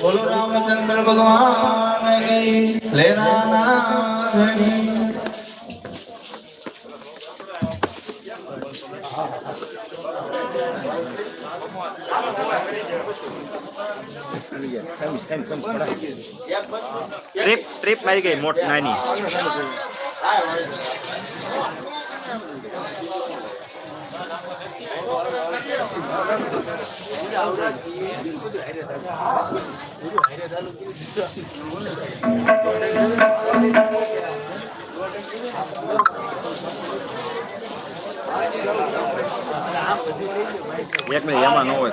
બોલો રામચંદ્ર ભગવાન કી લેરાના ધણી ટ્રીપ ટ્રીપ મારી ગઈ મોટ નાની એક મિનિટ એમાં ન હોય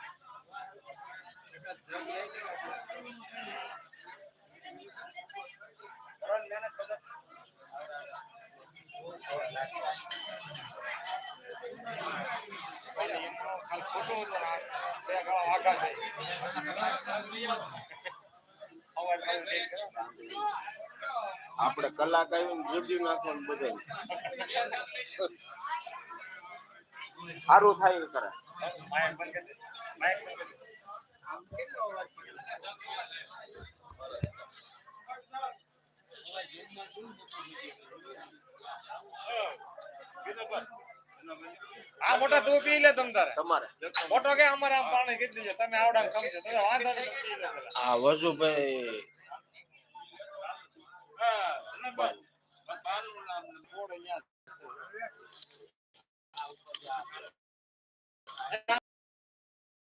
આપણે કલાક આવીને જોડી નાખવાનું બધે સારું થાય કરે. આ મોટા તું પી લે તમ તારે. તમારે. મોટો કે અમારે આમ પાણી કીધું છે. તમે આવડા સમજો તમે વાંધો હા પી ભાઈ આ હા,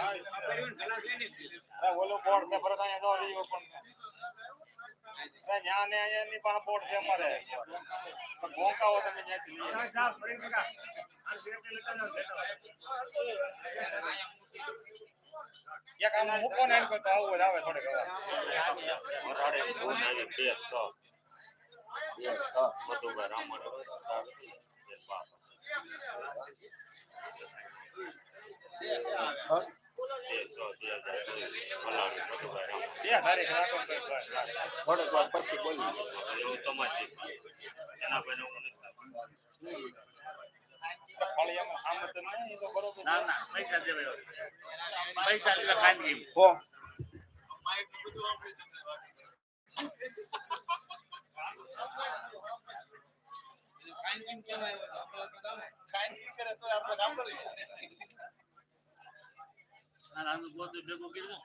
ઓલા. જો દેવું તો બોર્ડ છે ભરત અહીંયા જવા દઈએ પણ અરે ને અહીંયા ની પાસે બોર્ડ છે અમારે ભોંકાવો તમે ત્યાંથી એક આમ મૂકો ને એમ તો આવું હોય આવે થોડીક વાર. બે તારીખ રાખો તો બસ. પછી બોલી ખાલી એમાં આમ જ નહીં, એ તો બરોબર ના ના પૈસા દેવાય પૈસા દેવા ખાનગી હો અને આનું ગોતું ભેગું કીધું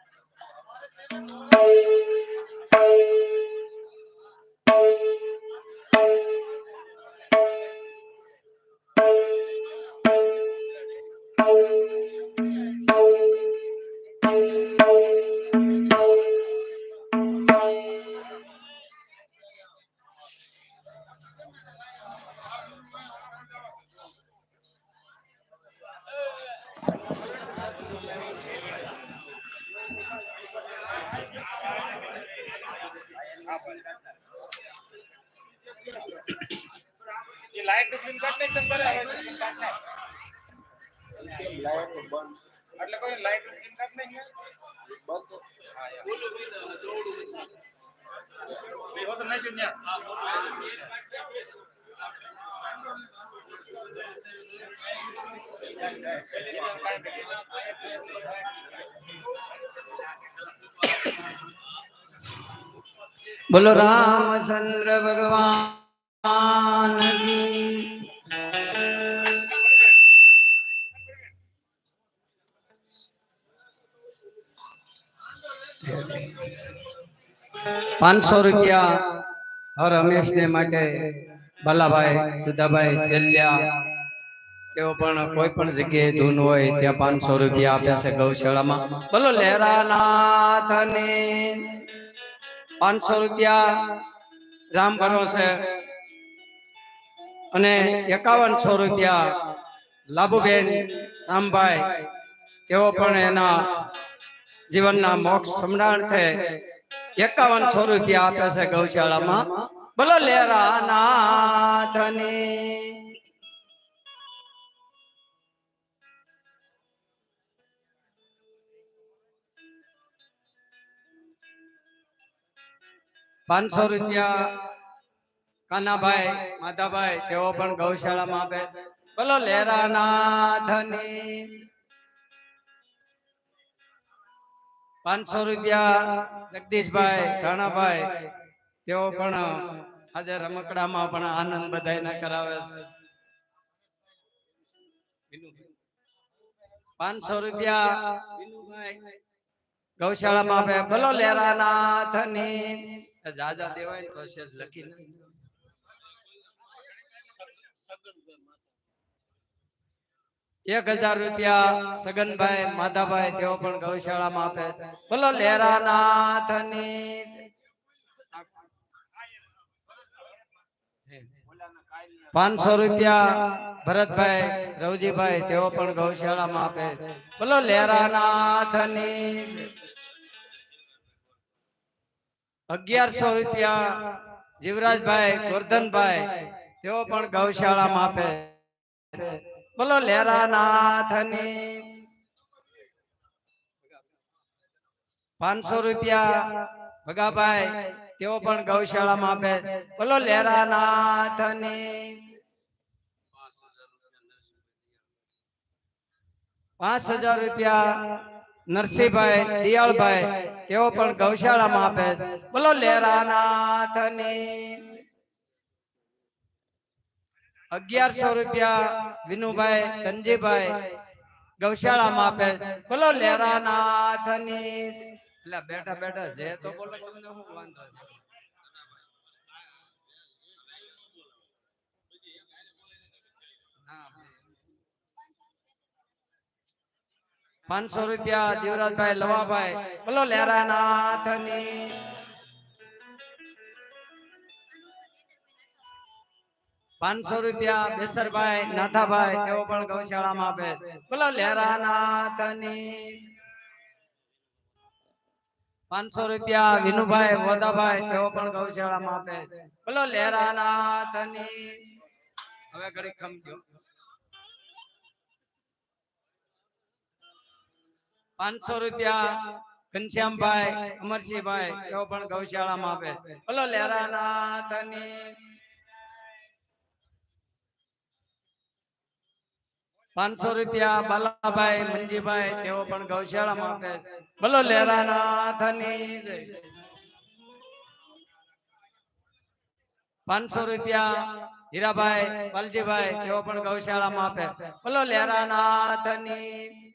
એ લાઈટનું બિલ નહીં તમે બરાબર. લાઈટ બંધ એટલે કોઈ લાઈટ ઉઠીને કાઢ નહીં એ હોતો નાખ્યું ત્યાં બોલો રામચંદ્ર ભગવાન પાંચસો રૂપિયા હર હંમેશને માટે બાલાભાઈ દુદાભાઈ છેલ્યા. તેઓ પણ કોઈ પણ જગ્યાએ ધૂન હોય ત્યાં પાંચસો રૂપિયા આપે છે ગૌશાળામાં. બોલો લહેરાનાથને. પાંચસો રૂપિયા રામ ભરો છે. અને એકાવનસો રૂપિયા લાભુબેન રામભાઈ, તેઓ પણ એના જીવનના મોક્ષ સમરાર્થે એકાવનસો રૂપિયા આપે છે ગૌશાળામાં. બોલો, લેરાનાથની. પાંચસો રૂપિયા કાનાભાઈ માધાભાઈ તેઓ પણ ગૌશાળામાં આપે. બોલો લેરાનાથની પાંચસો રૂપિયા જગદીશભાઈ રાણાભાઈ તેઓ પણ આજે રમકડામાં પણ આનંદ બધાને કરાવે છે. પાંચસો રૂપિયા ગૌશાળામાં આપે. બોલો લેરાનાથની જાજા દેવાય તો છે લખી. એક હજાર રૂપિયા સગનભાઈ, માધાભાઈ તેઓ પણ ગૌશાળામાં આપે. બોલો, લેરાનાથની. પાંચસો રૂપિયા ભરતભાઈ, રવજીભાઈ તેઓ પણ ગૌશાળામાં આપે. બોલો, લેરાનાથની. અગિયારસો રૂપિયા જીવરાજભાઈ ગોરધનભાઈ તેઓ પણ ગૌશાળામાં આપે. બોલો લેરાનાથની પાંચસો રૂપિયા ભગાભાઈ તેઓ પણ ગૌશાળામાં આપે. બોલો લેરાનાથની પાંચ હજાર રૂપિયા નરસિંહભાઈ દિયાળભાઈ તેઓ પણ ગૌશાળામાં આપે. બોલો લેરાનાથની. અગિયારસો રૂપિયા વિનુભાઈ તનજીભાઈ ગૌશાળામાં આપે. બોલો લેરાનાથની. એટલે બેઠા બેઠા જે તો બોલો તમને વાંધો પાંચસો રૂપિયા જીવરાજભાઈ લવાભાઈ. બોલો, લેરાનાથની. પાંચસો રૂપિયા બેસરભાઈ, નાથાભાઈ, તેઓ પણ ગૌશાળામાં આપે. બોલો, લેરાનાથની. પાંચસો રૂપિયા વિનુભાઈ, વોદાભાઈ, તેઓ પણ ગૌશાળામાં આપે. બોલો, લેરાનાથની. હવે ઘડી ખમજો પાંચસો રૂપિયા ઘનશ્યામભાઈ અમરસિંહભાઈ એવો પણ ગૌશાળામાં આપે બોલો લેરાનાથની પાંચસો રૂપિયા બાલાભાઈ મંજીભાઈ તેઓ પણ ગૌશાળામાં આપે બોલો લેરાનાથની. પાંચસો રૂપિયા હીરાભાઈ વાલજીભાઈ તેઓ પણ ગૌશાળામાં આપે બોલો લેરાનાથની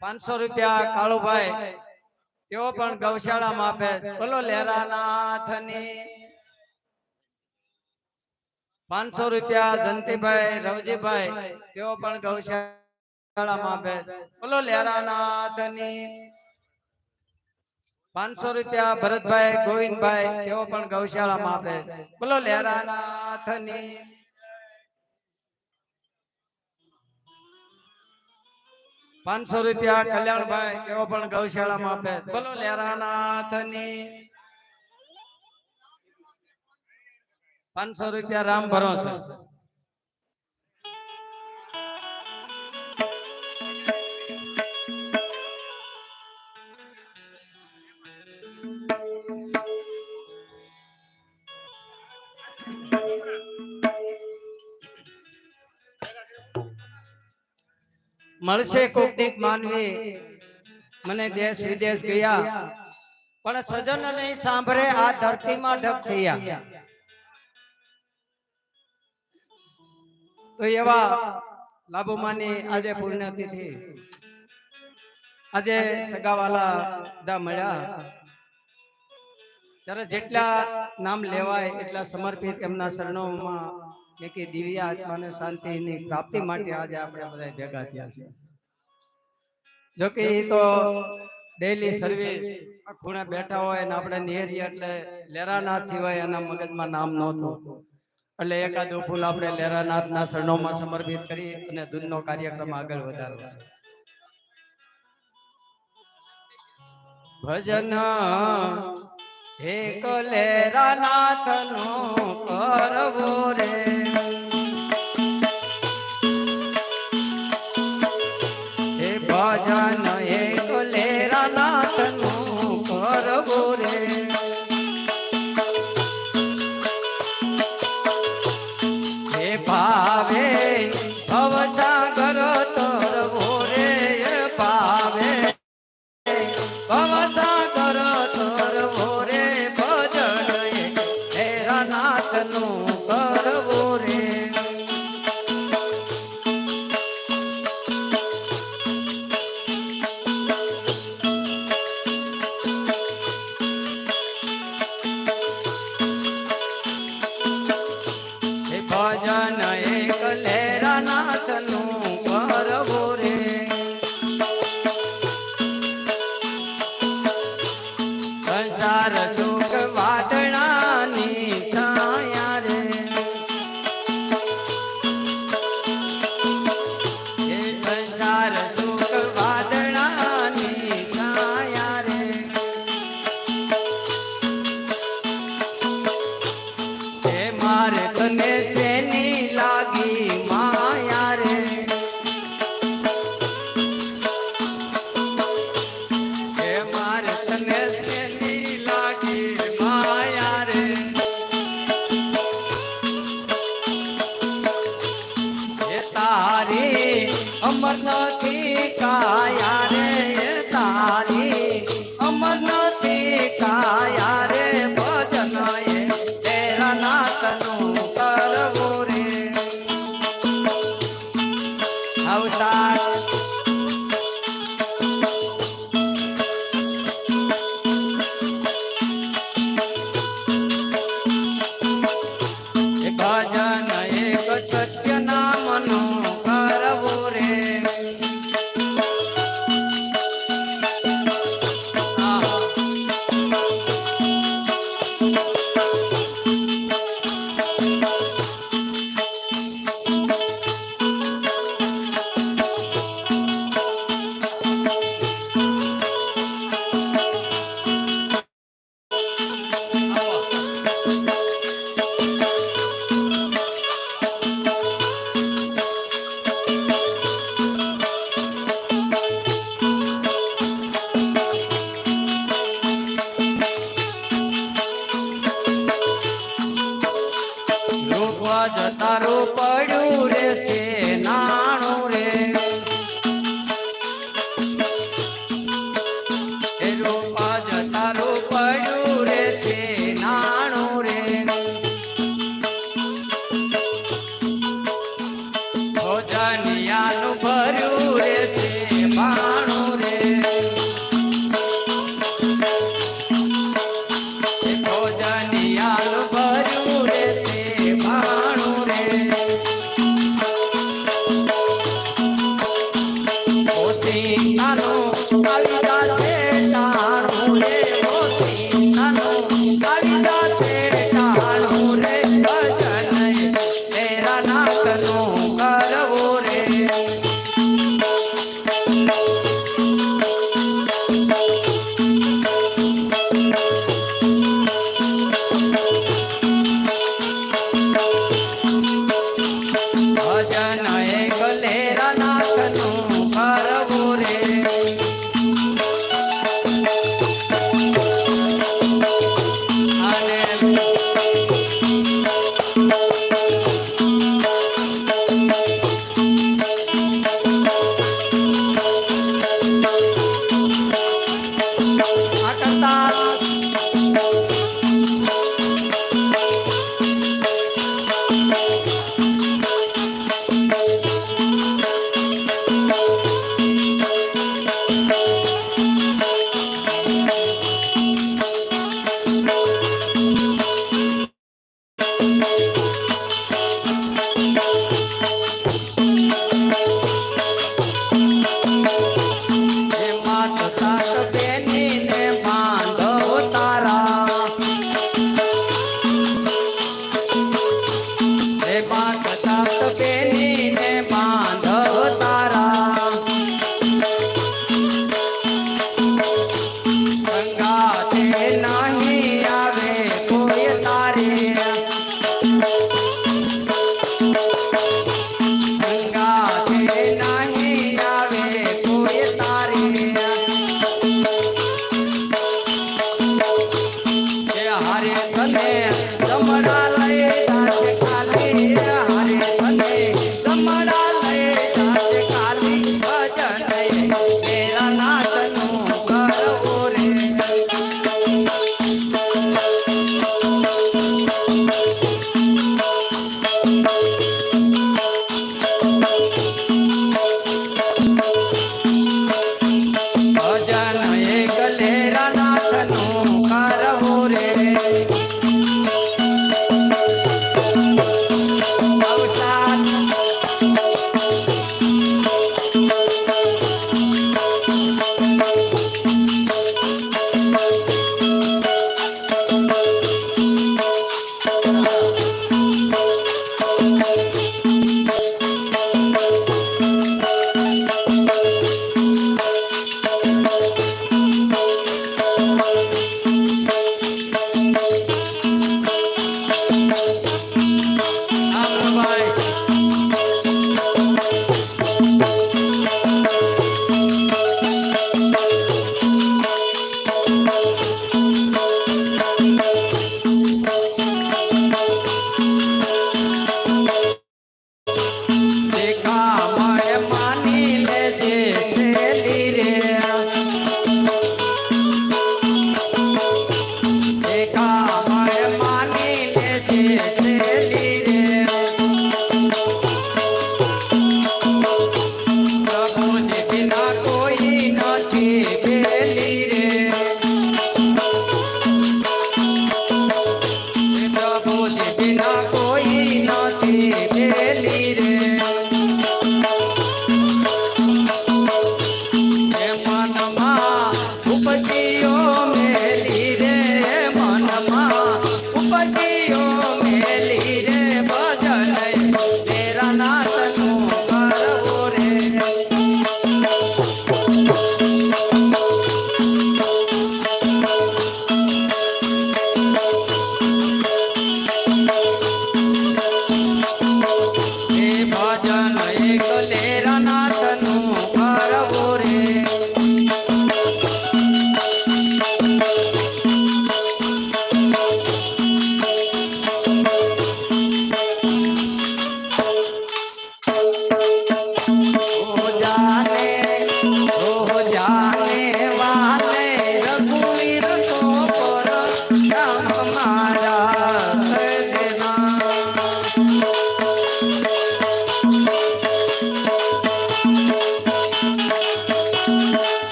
પાંચસો રૂપિયા કાળુભાઈ, તેઓ પણ ગૌશાળામાં આપે. બોલો, લેરાનાથની. પાંચસો રૂપિયા જંતીભાઈ, રવજીભાઈ, તેઓ પણ ગૌશાળામાં આપે. બોલો, લેરાનાથની. પાંચસો રૂપિયા ભરતભાઈ, ગોવિંદભાઈ, તેઓ પણ ગૌશાળામાં આપે. બોલો, લેરાનાથની. પાંચસો રૂપિયા કલ્યાણભાઈ એવો પણ ગૌશાળામાં આપે. બોલો લેરાનાથની. પાંચસો રૂપિયા રામ ભરોસે. મળશે કોકડીક માનવી. મને દેશ વિદેશ ગયા. પણ સજન નહીં સાંભળે આ ધરતીમાં ઢગ થયા. તો એવા લાભુમાની આજે પુણ્યતિથિ. આજે સગાવાલા બધા મળ્યા. ત્યારે જેટલા નામ લેવાય એટલા સમર્પિત એમના શરણોમાં કે દિવ્ય આત્માને શાંતિની પ્રાપ્તિ માટે આજે આપણે બધા ભેગા થયા છે જો કે એ તો ડેલી સર્વિસ ખૂણે બેઠા હોય ને આપણે નેરી એટલે લેરાનાથ સિવાય એના મગજમાં નામ નહોતું. એટલે એકાદું ફૂલ આપણે લેરાનાથના શરણોમાં સમર્પિત કરી અને ધૂનનો કાર્યક્રમ આગળ વધારવા. ભજન લેરાનાથ નો કરવો રે. मेली रे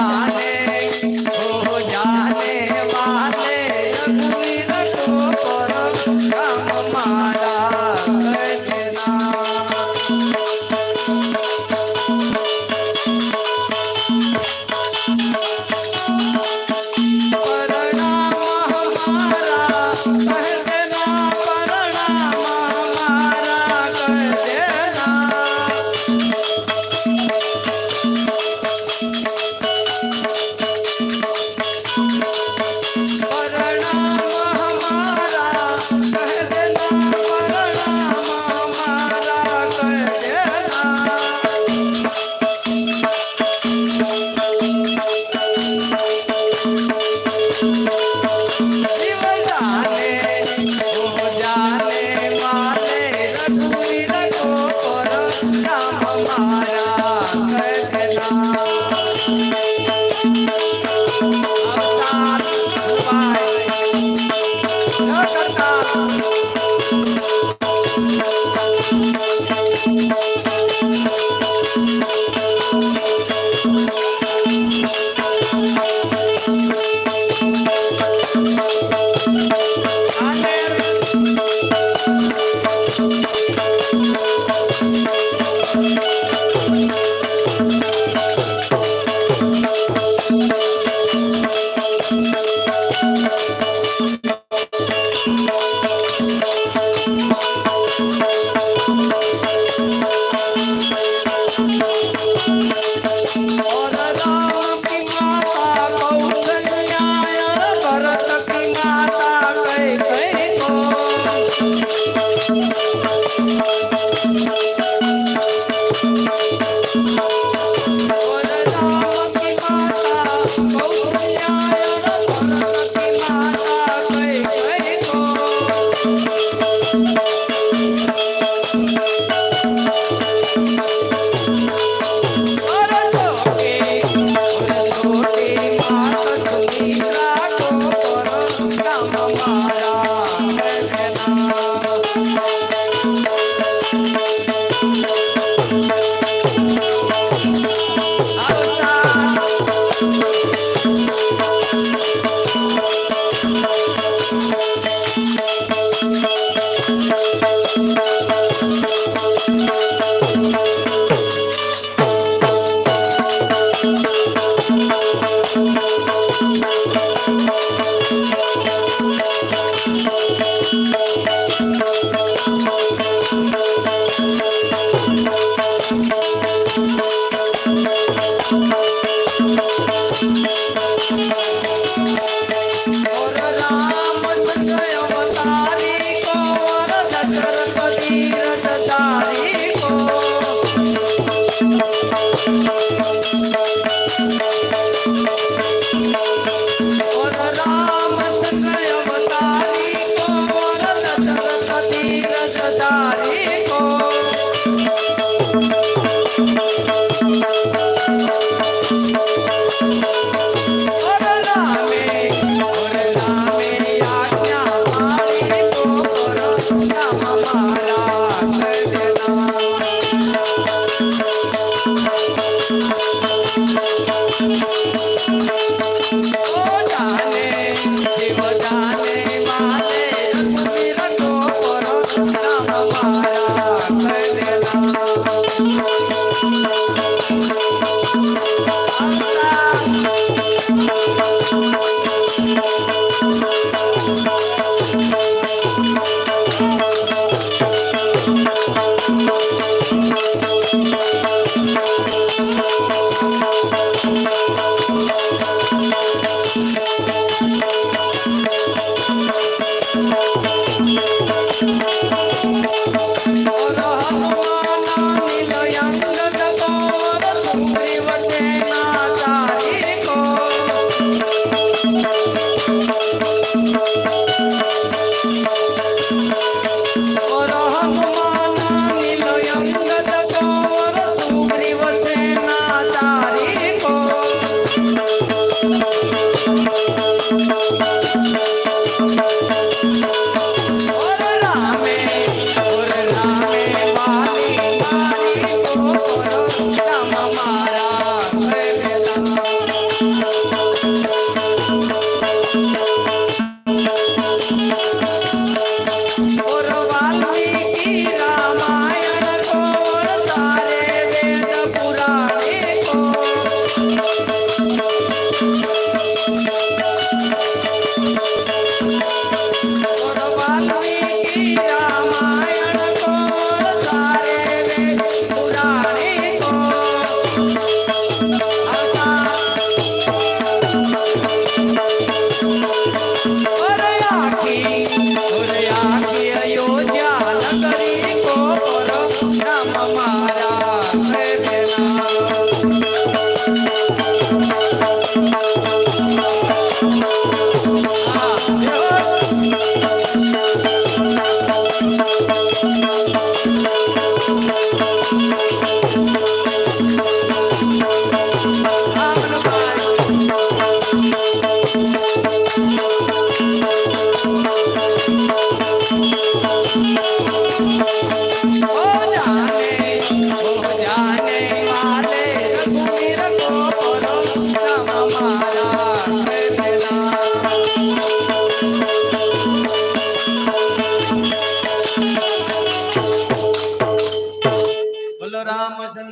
ah, ah, ah. राम हमारा नमः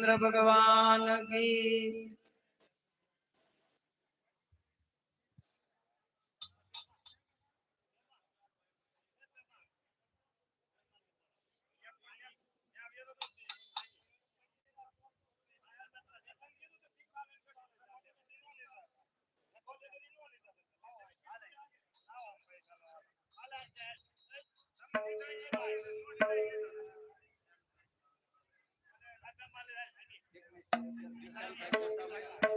ચંદ્ર ભગવાન કી Thank you. বিশাল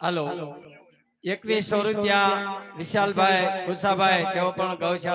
હાલો. એકવીસો રૂપિયા વિશાલભાઈ ખુશાભાઈ તેઓ પણ ગૌશાળા